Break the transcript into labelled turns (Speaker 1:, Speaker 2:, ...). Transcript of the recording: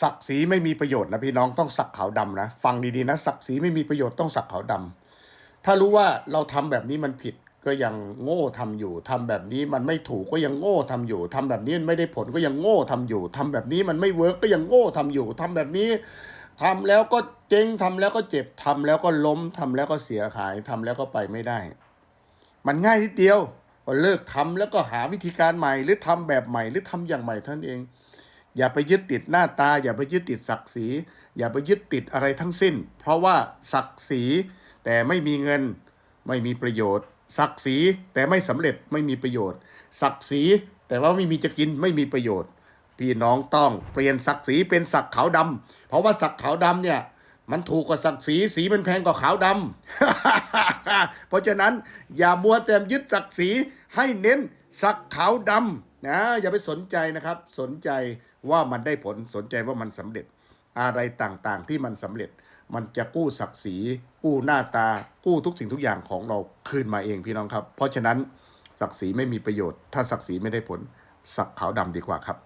Speaker 1: ศักดิ์ศรีไม่มีประโยชน์นะพี่น้องต้องสักขาวดำนะฟังดีๆนะศักดิ์ศรีไม่มีประโยชน์ต้องสักขาวดำถ้ารู้ว่าเราทำแบบนี้มันผิดก็ยังโง่ทำอยู่ทำแบบนี้มันไม่ถูกก็ยังโง่ทำอยู่ทำแบบนี้มันไม่ได้ผลก็ยังโง่ทำอยู่ทำแบบนี้มันไม่เวิร์กก็ยังโง่ทำอยู่ทำแบบนี้ทำแล้วก็เจ๊งทำแล้วก็เจ็บทำแล้วก็ล้มทำแล้วก็เสียหายทำแล้วก็ไปไม่ได้ มันง่ายนิดเดียวพอเลิกทำแล้วก็หาวิธีการใหม่ หรือทำแบบใหม่หรือทำอย่างใหม่ท่านเอง อย่าไปยึดติดหน้าตา อย่าไปยึดติดศักดิ์ศรี อย่าไปยึดติดอะไรทั้งสิ้น เพราะว่าศักดิ์ศรีแต่ไม่มีเงินไม่มีประโยชน์ ศักดิ์ศรีแต่ไม่สำเร็จไม่มีประโยชน์ ศักดิ์ศรีแต่ว่าไม่มีจะกินไม่มีประโยชน์ พี่น้องต้องเปลี่ยนศักดิ์ศรีเป็นศักดิ์ขาวดำเพราะว่าศักดิ์ขาวดำเนี่ย มันถูกกว่าศักดิ์ศรีสีมันแพงกว่าขาวดำ เพราะฉะนั้นอย่ามัวแต่ยึดศักดิ์ศรีให้เน้นศักขาวดำนะอย่าไปสนใจนะครับ สนใจว่ามันได้ผลสนใจว่ามันสำเร็จ อะไรต่างๆที่มันสำเร็จ มันจะกู้ศักดิ์ศรีกู้หน้าตากู้ทุกสิ่งทุกอย่างของเราคืนมาเองพี่น้องครับ เพราะฉะนั้นศักดิ์ศรีไม่มีประโยชน์ ถ้าศักดิ์ศรีไม่ได้ผลศักขาวดำดีกว่าครับ